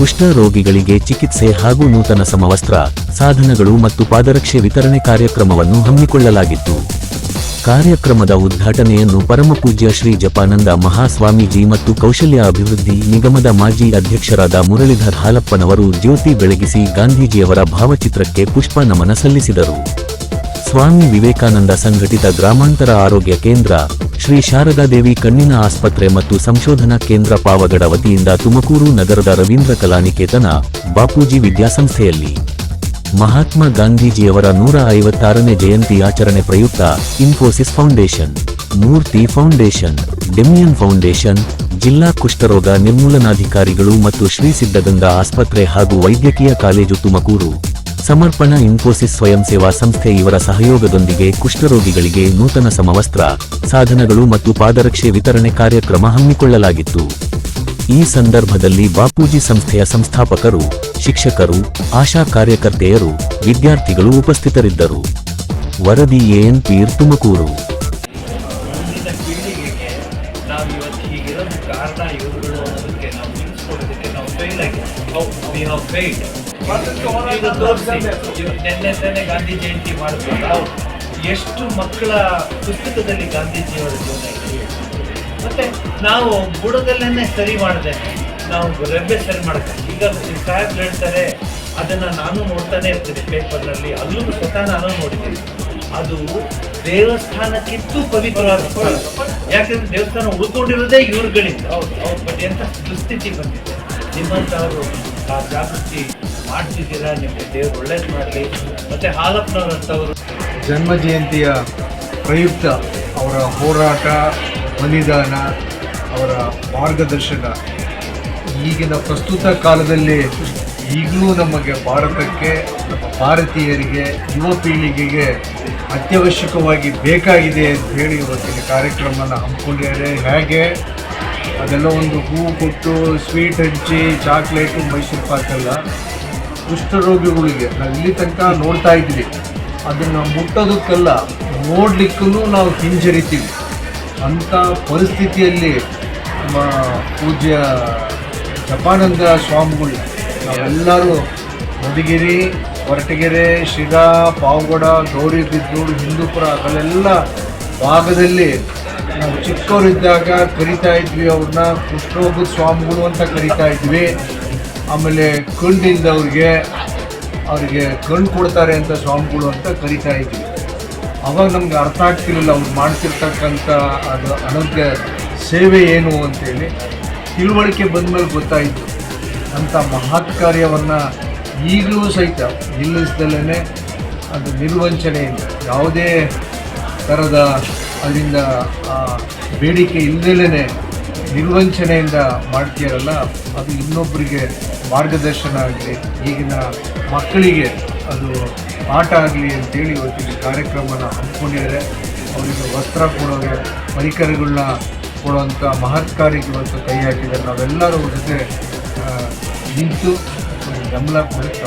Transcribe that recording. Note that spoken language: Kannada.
ಕುಷ್ಠ ರೋಗಿಗಳಿಗೆ ಚಿಕಿತ್ಸೆ ಹಾಗೂ ನೂತನ ಸಮವಸ್ತ್ರ, ಸಾಧನಗಳು ಮತ್ತು ಪಾದರಕ್ಷೆ ವಿತರಣೆ ಕಾರ್ಯಕ್ರಮವನ್ನು ಹಮ್ಮಿಕೊಳ್ಳಲಾಗಿತ್ತು. ಕಾರ್ಯಕ್ರಮದ ಉದ್ಘಾಟನೆಯನ್ನು ಪರಮಪೂಜ್ಯ ಶ್ರೀ ಜಪಾನಂದ ಮಹಾಸ್ವಾಮೀಜಿ ಮತ್ತು ಕೌಶಲ್ಯ ಅಭಿವೃದ್ಧಿ ನಿಗಮದ ಮಾಜಿ ಅಧ್ಯಕ್ಷರಾದ ಮುರಳೀಧರ್ ಹಾಲಪ್ಪನವರು ಜ್ಯೋತಿ ಬೆಳಗಿಸಿ ಗಾಂಧೀಜಿಯವರ ಭಾವಚಿತ್ರಕ್ಕೆ ಪುಷ್ಪ ನಮನ ಸಲ್ಲಿಸಿದರು. ಸ್ವಾಮಿ ವಿವೇಕಾನಂದ ಸಂಘಟಿತ ಗ್ರಾಮಾಂತರ ಆರೋಗ್ಯ ಕೇಂದ್ರ, ಶ್ರೀ ಶಾರದಾದೇವಿ ಕಣ್ಣಿನ ಆಸ್ಪತ್ರೆ ಮತ್ತು ಸಂಶೋಧನಾ ಕೇಂದ್ರ ಪಾವಗಡ ವತಿಯಿಂದ ತುಮಕೂರು ನಗರದ ರವೀಂದ್ರ ಕಲಾನಿಕೇತನ, ಬಾಪೂಜಿ ವಿದ್ಯಾಸಂಸ್ಥೆಯಲ್ಲಿ. ಮಹಾತ್ಮ ಗಾಂಧೀಜಿಯವರ ನೂರ ಐವತ್ತಾರನೇ ಜಯಂತಿ ಆಚರಣೆ ಪ್ರಯುಕ್ತ Infosys foundation, Murthy foundation, Damien foundation, ಜಿಲ್ಲಾ ಕುಷ್ಠರೋಗ ನಿರ್ಮೂಲನಾಧಿಕಾರಿಗಳು ಮತ್ತು ಶ್ರೀ ಸಿದ್ಧಗಂಗಾ ಆಸ್ಪತ್ರೆ ಹಾಗೂ ವೈದ್ಯಕೀಯ ಕಾಲೇಜು ತುಮಕೂರು. ಸಮರ್ಪಣಾ ಇನ್ಫೋಸಿಸ್ ಸ್ವಯಂ ಸೇವಾ ಸಂಸ್ಥೆ ಇವರ ಸಹಯೋಗದೊಂದಿಗೆ ಕುಷ್ಠರೋಗಿಗಳಿಗೆ ನೂತನ ಸಮವಸ್ತ್ರ, ಸಾಧನಗಳು ಮತ್ತು ಪಾದರಕ್ಷೆ ವಿತರಣೆ ಕಾರ್ಯಕ್ರಮ ಹಮ್ಮಿಕೊಳ್ಳಲಾಗಿತ್ತು. ಈ ಸಂದರ್ಭದಲ್ಲಿ ಬಾಪೂಜಿ ಸಂಸ್ಥೆಯ ಸಂಸ್ಥಾಪಕರು, ಶಿಕ್ಷಕರು, ಆಶಾ ಕಾರ್ಯಕರ್ತೆಯರು, ವಿದ್ಯಾರ್ಥಿಗಳು ಉಪಸ್ಥಿತರಿದ್ದರು. ವರದಿ A N Peer Tumakuru. Fail ಆಗಿ ವಿ ಹಾವ್ ಫೇಲ್ಡ್ ಈಗ ತೋರಿಸಿ ನಿನ್ನೆ ತಾನೇ ಗಾಂಧಿ ಜಯಂತಿ ಮಾಡಿದ್ವಲ್ಲ ಎಷ್ಟು ಮಕ್ಕಳ ಪುಸ್ತಕದಲ್ಲಿ ಗಾಂಧೀಜಿಯವರ ಜೀವನ ಇದೆ ಮತ್ತೆ ನಾವು ಬುಡದಲ್ಲೇನೆ ಸರಿ ಮಾಡಿದೆ. ನಾವು ರೆಬ್ಬೆ ಸರಿ ಮಾಡಕ್ಕೆ. ಈಗ ಸಾಹೇಬ್ ಹೇಳ್ತಾರೆ, ಅದನ್ನ ನಾನು ನೋಡ್ತಾನೆ ಇರ್ತೀನಿ ಪೇಪರ್ನಲ್ಲಿ. ಅಲ್ಲೂ ಸ್ವತಃ ನಾನು ನೋಡಿದ್ದೀನಿ. ಅದು ದೇವಸ್ಥಾನಕ್ಕಿಂತೂ ಪವಿತ್ರವಾದ ಯಾಕಂದ್ರೆ ದೇವಸ್ಥಾನ ಉಳ್ಕೊಂಡಿರೋದೇ ಇವ್ರುಗಳಿಂದ. ಹೌದು ಹೌದು ಬಟ್ ಎಂಥ ದುಸ್ಥಿತಿ ಬಂದಿದೆ. ನಿಮ್ಮಂಥವ್ರು ಆ ಜಾಗೃತಿ ಮಾಡ್ತಿದ್ದೀರಾ ನಿಮಗೆ ದೇವ್ರು ಒಳ್ಳೇದು ಮಾಡಲಿ. ಮತ್ತೆ ಹಾಲಪ್ಪನವರಂಥವ್ರು ಜನ್ಮ ಜಯಂತಿಯ ಪ್ರಯುಕ್ತ ಅವರ ಹೋರಾಟ, ಬಲಿದಾನ, ಅವರ ಮಾರ್ಗದರ್ಶನ. ಈಗಿನ ಪ್ರಸ್ತುತ ಕಾಲದಲ್ಲಿ ಈಗಲೂ ನಮಗೆ ಭಾರತಕ್ಕೆ, ನಮ್ಮ ಭಾರತೀಯರಿಗೆ, ಯುವ ಪೀಳಿಗೆಗೆ ಅತ್ಯವಶ್ಯಕವಾಗಿ ಬೇಕಾಗಿದೆ ಅಂತ ಹೇಳಿ ಇವತ್ತಿನ ಕಾರ್ಯಕ್ರಮನ ಹಮ್ಮಿಕೊಂಡಿದ್ದಾರೆ ಹೇಗೆ? ಅದೆಲ್ಲ ಒಂದು ಹೂ ಕೊಟ್ಟು ಸ್ವೀಟ್ ಹಂಚಿ ಚಾಕ್ಲೇಟು ಮೈಸೂರು ಪಾಕೆಲ್ಲ ಕುಷ್ಠರೋಗಿಗಳಿಗೆ ನಾವು ಇಲ್ಲಿ ತನಕ ನೋಡ್ತಾ ಇದ್ವಿ ಅದನ್ನು ಮುಟ್ಟೋದಕ್ಕೆಲ್ಲ ನೋಡ್ಲಿಕ್ಕೂ ನಾವು ಹಿಂಜರಿತೀವಿ. ಅಂಥ ಪರಿಸ್ಥಿತಿಯಲ್ಲಿ ನಮ್ಮ ಪೂಜ್ಯ ಜಪಾನಂದ ಸ್ವಾಮಿಗಳು, ನಾವೆಲ್ಲರೂ ಮಧುಗಿರಿ, ಹೊರಟಗೆರೆ, ಶಿರಾ, ಪಾವಗಡ, ಗೌರಿಬಿದನೂರು, ಹಿಂದೂಪುರ ಅಲ್ಲೆಲ್ಲ ಭಾಗದಲ್ಲಿ ನಾವು ಚಿಕ್ಕವರಿದ್ದಾಗ ಕರಿತಾ ಇದ್ವಿ, ಅವ್ರನ್ನ ಕೃಷ್ಣೋಬುದ ಸ್ವಾಮಿಗಳು ಅಂತ ಕರಿತಾ ಇದ್ವಿ. ಆಮೇಲೆ ಕಣ್ಣಿಲ್ದವ್ರಿಗೆ, ಅವರಿಗೆ ಕಣ್ಣು ಕೊಡ್ತಾರೆ ಅಂತ ಸ್ವಾಮಿಗಳು ಅಂತ ಕರಿತಾ ಇದ್ವಿ. ಅವಾಗ ನಮ್ಗೆ ಅರ್ಥ ಆಗ್ತಿರಲಿಲ್ಲ, ಅವ್ರು ಮಾಡ್ತಿರ್ತಕ್ಕಂಥ ಅದು ಅನಂತ ಸೇವೆ ಏನು ಅಂತೇಳಿ. ತಿಳುವಳಿಕೆ ಬಂದಮೇಲೆ ಗೊತ್ತಾಯಿತು. ಅಂಥ ಮಹತ್ ಕಾರ್ಯವನ್ನು ಈಗಲೂ ಸಹಿತ ನಿಲ್ಲಿಸ್ದಲೇ ಅದು ನಿರ್ವಂಚನೆಯಿಂದ ಯಾವುದೇ ಥರದ ಅಲ್ಲಿಂದ, ಆ, ಬೇಡಿಕೆ ಇಲ್ಲದೇ ನಿರ್ವಂಚನೆಯಿಂದ ಮಾಡ್ತೀರಲ್ಲ, ಅದು ಇನ್ನೊಬ್ಬರಿಗೆ ಮಾರ್ಗದರ್ಶನ ಆಗಲಿ, ಈಗಿನ ಮಕ್ಕಳಿಗೆ ಅದು ಆಟ ಆಗಲಿ ಅಂತೇಳಿ ಇವತ್ತಿನ ಕಾರ್ಯಕ್ರಮನ ಹಮ್ಮಿಕೊಂಡಿದ್ದಾರೆ ಅವರಿಗೆ ವಸ್ತ್ರ ಕೊಡೋಗೆ, ಪರಿಕರಗಳನ್ನ ಕೊಡುವಂಥ ಮಹತ್ ಕಾರ್ಯಕ್ಕೆ ಇವತ್ತು ಕೈ ಹಾಕಿದ್ದಾರೆ. ನಾವೆಲ್ಲರೂ ಜೊತೆ ನಿಂತು ಗಮನ ಕೊಡುತ್ತಾ